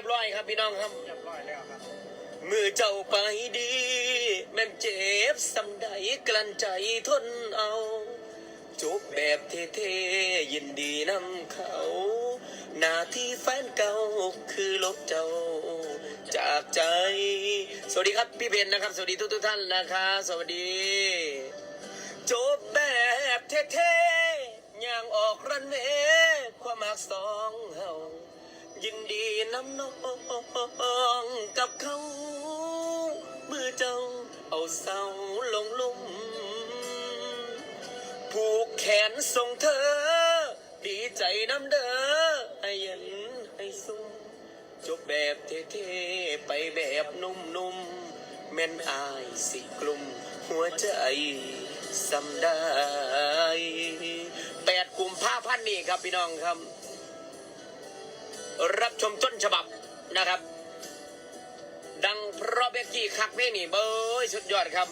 ยบร้อยครับพี่น้องครับเรียบร้อยแล้วครับมือเจ้าไปดี แม่นเจ็บสำใดกลั้นใจทนเอาจบแบบเท่ๆยินดีนำเขาหน้าที่แฟนเก่าคือลบเจ้า จากใจ สวัสดีครับพี่เพนนะครับ สวัสดีทุกทุกๆท่านนะครับสวัสดีจบแบบเท่ๆย่างออกรันเวย์ความหักสองเฮา ยินดีน้ำน้องกับเขาเมื่อเจ้าเอาเศร้าลงลุ่มผูกแขนส่งเธอ ดีใจน้ำเด้อให้ย็นให้สุ่มจบแบบเท่ๆไปแบบนุ่มๆแม่นอายสิกลุ่มหัวใจสำได้แปดกลุ่มภาพันนี้ครับพี่น้องครับ รับชมต้นฉบับนะครับ ดังเพราะเบกกี้คักเพลงนี่เบยสุดยอดครับ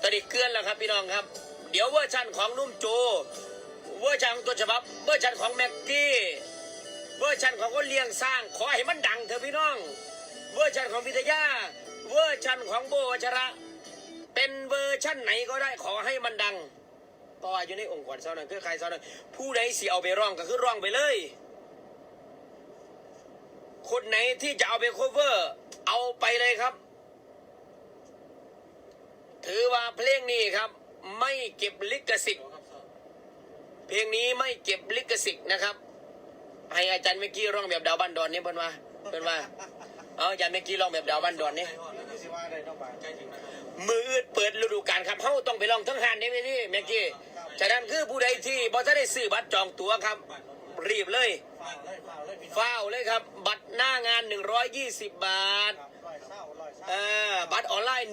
ตอนนี้เกลื่อนแล้วครับพี่น้องครับ เดี๋ยวเวอร์ชันของนุ่มโจ เวอร์ชันของต้นฉบับ เวอร์ชันของแม็กกี้เวอร์ชันของคนเลี้ยงสร้าง ขอให้มันดังเถอะพี่น้อง เวอร์ชันของพิทยา เวอร์ชันของโบวัชระ เป็นเวอร์ชันไหนก็ได้ขอให้มันดังต่ออยู่ในองค์กรเท่านั้นคือใครเท่านั้นผู้ใดสิเอาไปร้องก็คือร้องไปเลย คนไหนที่จะเอาไป cover เอาไปเลยครับ ถือว่าเพลงนี้ครับ ไม่เก็บลิขสิทธิ์เพลงนี้ไม่เก็บลิขสิทธิ์นะครับ ให้อาจารย์เมื่อกี้ร้องแบบดาวบ้านดอนนี่เพิ่นว่าเพิ่นว่าเอาอาจารย์เมื่อกี้ร้องแบบดาวบ้านดอนนี่นี่สิว่าได้ต้องบาใจถึงนะครับมือเปิดฤดูกาลครับเฮาต้องไปลองทั้งหันได้ไหมพี่เมื่อกี้ฉะนั้นคือผู้ใดที่บ่ทันได้ซื้อบัตรจองตั๋วครับ รีบเลยฟ้าวเลยฟ้าวเลยพี่น้องฟ้าวเลยครับ บัตรหน้างาน 120 บาทครับร้อยเศร้าร้อยเศร้าอ่าบัตรออนไลน์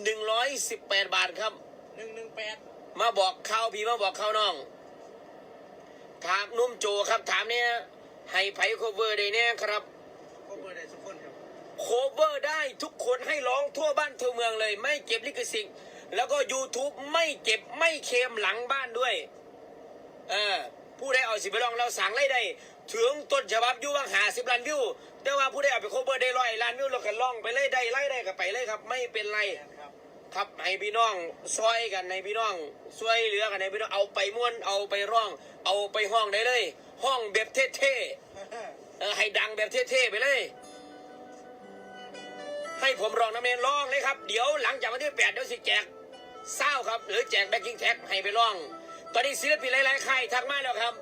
118 บาทครับหนึ่งหนึ่งแปดมาบอกข่าวพี่มาบอกข่าวน้อง ถามนุ่มโจครับถามเนี่ยให้ไผโคเวอร์ได้เนี่ยครับก็เบอร์ได้ทุกคนครับโคเวอร์ได้ทุกคนให้ร้องทั่วบ้านทั่วเมืองเลย ไม่เก็บลิขสิทธิ์แล้วก็ YouTube ไม่เก็บไม่เคลมหลังบ้านด้วยเออผู้ใดเอา สิไปลองเราสั่งไล่ได้ ถึงต้นฉบับอยู่ว่างหาสิบล้านวิวแต่ว่าผู้ใดเอาไปโคเวอร์ได้ร้อยล้านวิวเราก็ล่องไปเลยได้ไล่ได้ก็ไปเลยครับ ไม่เป็นไรครับให้พี่น้องซอยกันให้พี่น้องช่วยเหลือกันให้พี่น้องเอาไปม้วนเอาไปร้อง เอาไปห้องได้เลย ห้องแบบเท่ๆเออให้ดังแบบเท่ๆไปเลย ให้ผมร้องน้ำเมนร้องเลยครับ เดี๋ยวหลังจากวันที่แปดเดี๋ยวสิแจกเศร้าครับ หรือแจกแบ็กกิ้งแท็กให้ไปร้อง ตอนนี้ศิลปินหลายๆค่ายทักมาแล้วครับ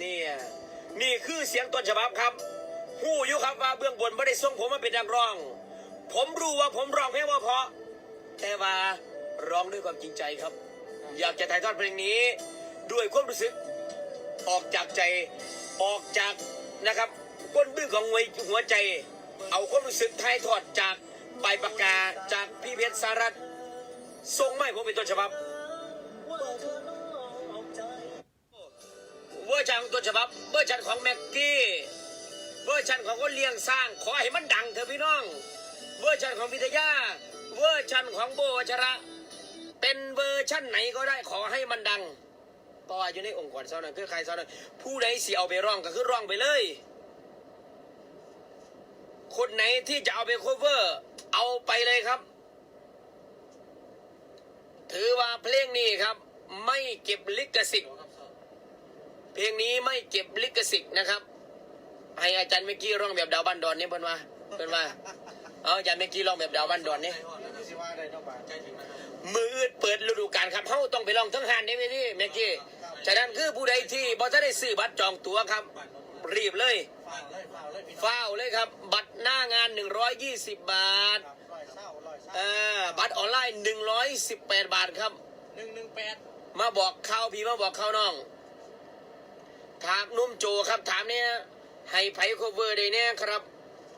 เนี่ยนี่คือเสียงต้นฉบับครับหู้อยู่ครับว่าเบื้องบนไม่ได้ส่งผมมาเป็นนักร้อง ผมรู้ว่าผมร้องเพลงว่าเพราะ แต่ว่าร้องด้วยความจริงใจครับ อยากจะถ่ายทอดเพลงนี้ ด้วยความรู้สึก ออกจากใจออกจากนะครับก้นบื้อของหัวหัวใจ เอาความรู้สึกถ่ายทอดจากใบปากกาจากพี่เพชรสารัตส่งมาให้ผมเป็นต้นฉบับ เวอร์ชันของต้นฉบับเวอร์ชันของแม็กกี้เวอร์ชันของคนเลี้ยงสร้าง ขอให้มันดังเถอะพี่น้อง เวอร์ชันของพิทยาเวอร์ชันของโบวัชระ เป็นเวอร์ชันไหนก็ได้ขอให้มันดังต่ออยู่ในองค์กรเท่านั้นคือใครเท่านั้นผู้ใดสิเอาไปร้องก็คือร้องไปเลย คนไหนที่จะเอาไป cover เอาไปเลยครับ ถือว่าเพลงนี้ครับ ไม่เก็บลิขสิทธิ์ เพลงนี้ไม่เก็บลิขสิทธิ์นะครับ ให้อาจารย์เมื่อกี้ร้องแบบดาวบ้านดอนนี่เพิ่นว่าเพิ่นว่า เอาอาจารย์เมื่อกี้ร้องแบบดาวบ้านดอนนี่นี่สิว่าได้ต้องบาใจถึงนะครับมือเปิดฤดูกาลครับเฮาต้องไปลองทั้งหันได้ไหมพี่เมื่อกี้ฉะนั้นคือผู้ใดที่บ่ทันได้ซื้อบัตรจองตั๋วครับ รีบเลยฟ้าวเลยฟ้าวเลยพี่น้องฟ้าวเลยครับ บัตรหน้างาน 120 บาทครับร้อยเศร้าร้อยเศร้าเอ่อบัตรออนไลน์ 118 บาทครับหนึ่งหนึ่งแปดมาบอกข่าวพี่มาบอกข่าวน้อง ถามนุ่มโจครับถามเนี่ยให้ไผโคเวอร์ได้เนี่ยครับ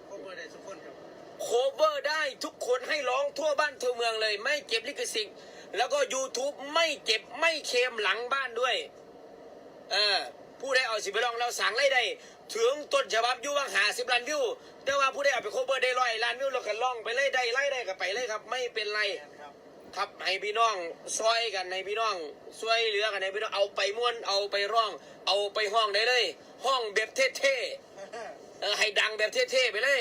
ก็เบอร์ได้ทุกคนครับโคเวอร์ได้ทุกคนให้ร้องทั่วบ้านทั่วเมืองเลย ไม่เก็บลิขสิทธิ์แล้วก็ YouTube ไม่เก็บไม่เคลมหลังบ้านด้วยเออผู้ใดเอาสิไปลองเราสั่งไล่ได้ ถึงต้นฉบับอยู่ว่างหาสิบล้านวิว แต่ว่าผู้ใดเอาไปโคเวอร์ได้ร้อยล้านวิวเราก็ล่องไปเลยได้ไล่ได้ก็ไปเลยครับ ไม่เป็นไรแมนครับ ครับให้พี่น้องซอยกันให้พี่น้องช่วยเหลือกันให้พี่น้องเอาไปม้วนเอาไปร้อง เอาไปห้องได้เลย ห้องแบบเท่ๆเออให้ดังแบบเท่ๆไปเลย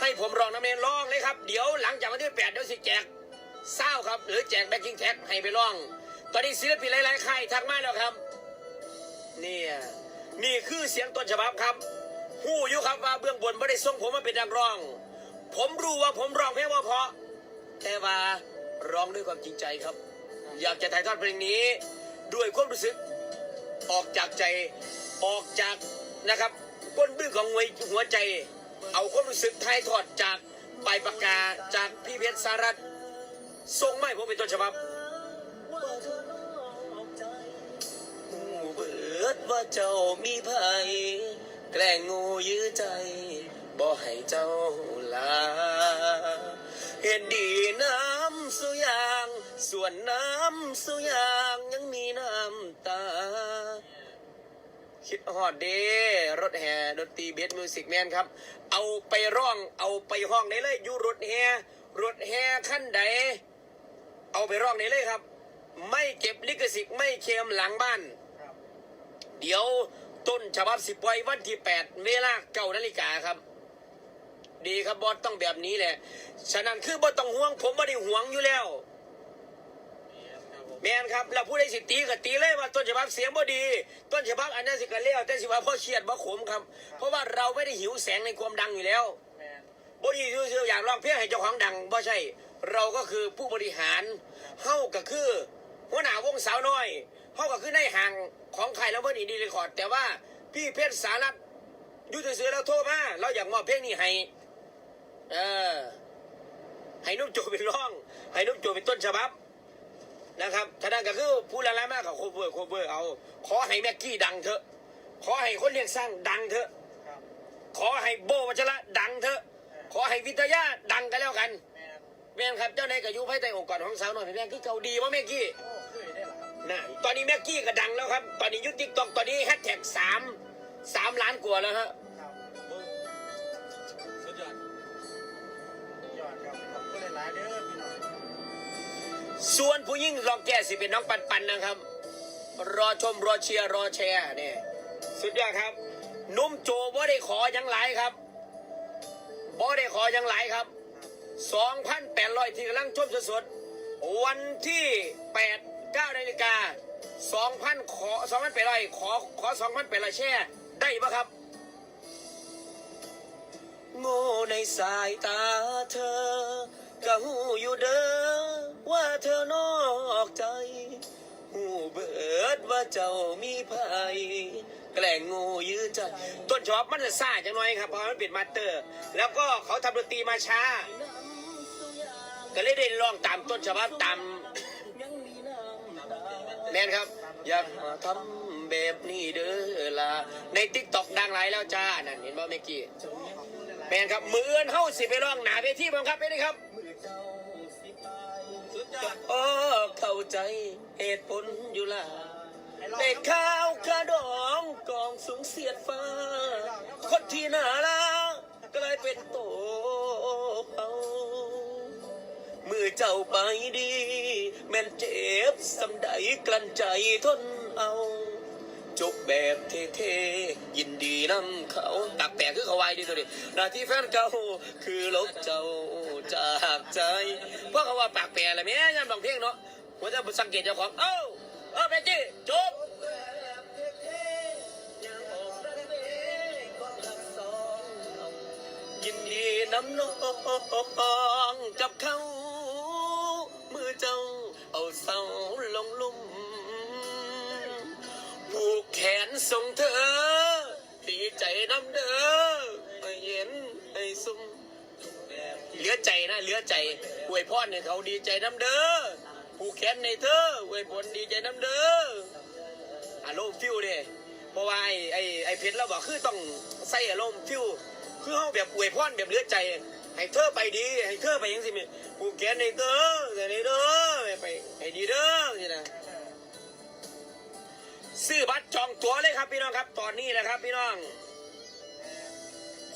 ให้ผมรองน้ำเมนร้องเลยครับ เดี๋ยวหลังจากวันที่แปดเดี๋ยวสิแจกเศร้าครับ หรือแจกแบ็กกิ้งแท็กให้ไปร้อง ตอนนี้ศิลปินหลายๆค่ายทักมาแล้วครับเนี่ยนี่คือเสียงต้นฉบับครับหู้อยู่ครับว่าเบื้องบนไม่ได้ส่งผมมาเป็นนักร้อง ผมรู้ว่าผมร้องเพลงว่าเพราะ แต่ว่าร้องด้วยความจริงใจครับ อยากจะถ่ายทอดเพลงนี้ ด้วยความรู้สึกออกจากใจออกจากนะครับก้นบื้อของหัวใจ เอาความรู้สึกถ่ายทอดจากใบปากกาจากพี่เพชรสารัตน์ส่งมาให้ผมเป็นต้นฉบับหูเบิดว่าเจ้ามีภัยแกล้งงูยื้อใจบ่ให้เจ้าลา เห็นดีน้ำสุยาง ส่วนน้ำสุยางยังมีน้ำตา คิดฮอดเด้รถแห่ดนตรีเบสมิวสิกแมนครับ เอาไปร้องเอาไปห้องได้เลยอยู่รถแห่รถแห่ขั้นใด เอาไปร้องได้เลยครับ ไม่เก็บลิขสิทธิ์ไม่เคลมหลังบ้านครับเดี๋ยวต้นฉบับสิบไว้วันที่แปดเวลาเก้านาฬิกาครับ ดีครับบอสต้องแบบนี้แหละ ฉะนั้นคือบอสต้องห่วง ผมไม่ได้ห่วงอยู่แล้วครับผมแมนครับเราผู้ได้สิตีก็ตีเลยว่าต้นฉบับเสียงบ่ดี ต้นฉบับอันนั้นสิกันเลี้ยวแต่สิว่าพ่อเชียดบ่ขมครับ เพราะว่าเราไม่ได้หิวแสงในความดังอยู่แล้วแมนบ่ดีซื่อๆอยากร้องเพลงให้เจ้าของดังบ่ใช่ เราก็คือผู้บริหารเฮาก็คือหัวหน้าวงสาวน้อยเฮาก็คือในห่างของใครแล้วเพิ่นอีดีเรคคอร์ดแต่ว่าพี่เพชรสารัตน์อยู่ซื่อๆแล้วโทรมาเราอยากมอบเพลงนี้ให้ เออให้นุ่มโจเป็นร้องให้นุ่มโจเป็นต้นฉบับนะครับท่านั้นก็คือผู้ละลายมากกับโคเวอร์โคเวอร์เอา ขอให้แม็กกี้ดังเถอะ ขอให้คนเลี้ยงสร้างดังเถอะ ขอให้โบวัชระดังเถอะ ขอให้วิทยาดังกันแล้วกันแมนแม่นครับเจ้านากับยุภายใต้องค์กรของสาวหน่อยแม่นคือเก่าดีว่าแม็กกี้นะตอนนี้แม็กกี้ก็ดังแล้วครับ ตอนนี้ยุติกตอกตอนนี้แฮชแท็กสามสามล้านกว่าแล้วฮะ ส่วนผู้ยิ่งรองแก่สิเป็นน้องปันปันนะครับ รอชมรอเชียร์รอแชร์เนี่ยสุดยอดครับ นุ่มโจบ่ได้ขอหยังหลายครับบ่ได้ขอหยังหลายครับ2,800ที่กำลังชมสดๆวันที่8 9นาฬิกา2,000ขอ2,800ขอขอ2,800แปดร้อยแช่ได้ปะครับโง่ในสายตาเธอ ก็หูอยู่เด้อว่าเธอนอกใจหูเบิดว่าเจ้ามีภัยแกล้งงูยื้อใจต้นฉบับมันจะซ่าจังน่อยครับเพราะมันเป็นมาสเตอร์ แล้วก็เขาทำดนตรีมาช้า ก็เลยได้ร้องตามต้นฉบับตามแมนครับ อยากมาทำแบบนี้เด้อล่ะในติ๊กต็อกดังหลายแล้วจ้านั่นเห็นบ่เมื่อกี้แมนครับมือเอื้อนเฮาสิไปร้องหนาเวทีบังครับไปเลยครับ สุดยอดโอ้เข้าใจเหตุผลอยู่ล่ะให้ลองเด็กข้าวกระดองกองสูงเสียดฟ้า คนที่น่ารักกลายเป็นโตเขามือเจ้าไปดี แม่นเจ็บสำใดกลั้นใจทนเอา จบแบบเท่ๆยินดีนำเขาตักแตกคือเขาไวดีตัวนี้นาที่แฟนเก่าคือลบเจ้าจากใจเพราะเขาว่าปากแปรอะไรแม่ยามลองเพลงเนาะผมจะสังเกตเจ้าของเอ้าเออแม่จี้จบยินดีน้ำน้องกับเขามือเจ้าเอาเสาลงลุ่ม แขนส่งเธอ ดีใจน้ำเด้อให้เย็นให้ซุ่มเหลือใจนะเหลือใจอวยพรให้เขาดีใจน้ำเด้อผูกแขนในเธออวยพรดีใจน้ำเด้ออารมณ์ฟิวเด้เพราะว่าไอ้ไอ้ไอ้เพชรเราบอกคือต้องใส่อารมณ์ฟิวคือเขาแบบอวยพรแบบเหลือใจให้เธอไปดีให้เธอไปยังสิม่ผูกแขนในเธอแต่ในเด้อไปให้ดีเด้อสินะ ซื้อบัตรจองตั๋วเลยครับพี่น้องครับ ตอนนี้นะครับพี่น้อง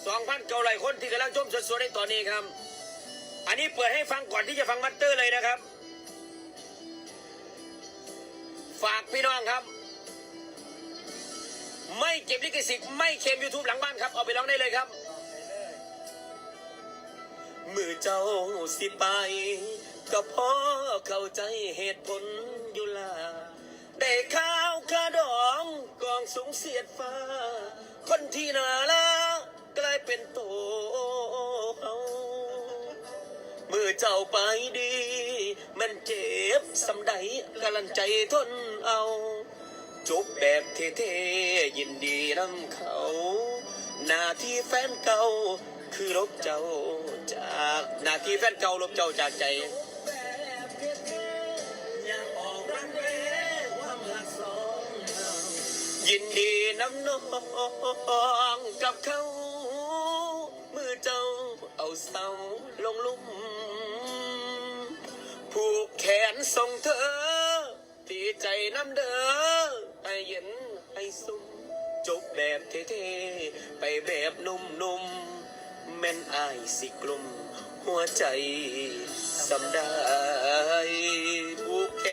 สองพันเก้าร้อยคนที่กำลังชมสดๆในตอนนี้ครับ อันนี้เปิดให้ฟังก่อนที่จะฟังมัตเตอร์เลยนะครับ ฝากพี่น้องครับ ไม่เก็บลิขสิทธิ์ไม่เค็มยูทูบหลังบ้านครับ เอาไปร้องได้เลยครับเมือเจ้าสิไป ก็เพราะเข้าใจเหตุผลอยู่ลา ได้ข้าวคาดองกองสูงเสียดฟ้า คนที่น่ารักกลายเป็นโตเฮามือเจ้าไปดี มันเจ็บสำใดกำลังใจทนเอา จบแบบเท่ๆยินดีนำเขา หน้าที่แฟนเก่าคือลบเจ้าจากหน้าที่แฟนเก่าลบเจ้าจากใจ ยินดีน้ำนองกับเขาเมื่อเจ้าเอาเสาลงลุ่ม ผูกแขนส่งเธอดีใจน้ำเด้อให้เย็นให้สุ่มจบแบบเท่ๆไปแบบนุ่มๆแม่นอายสิกลุ่ม หัวใจสำได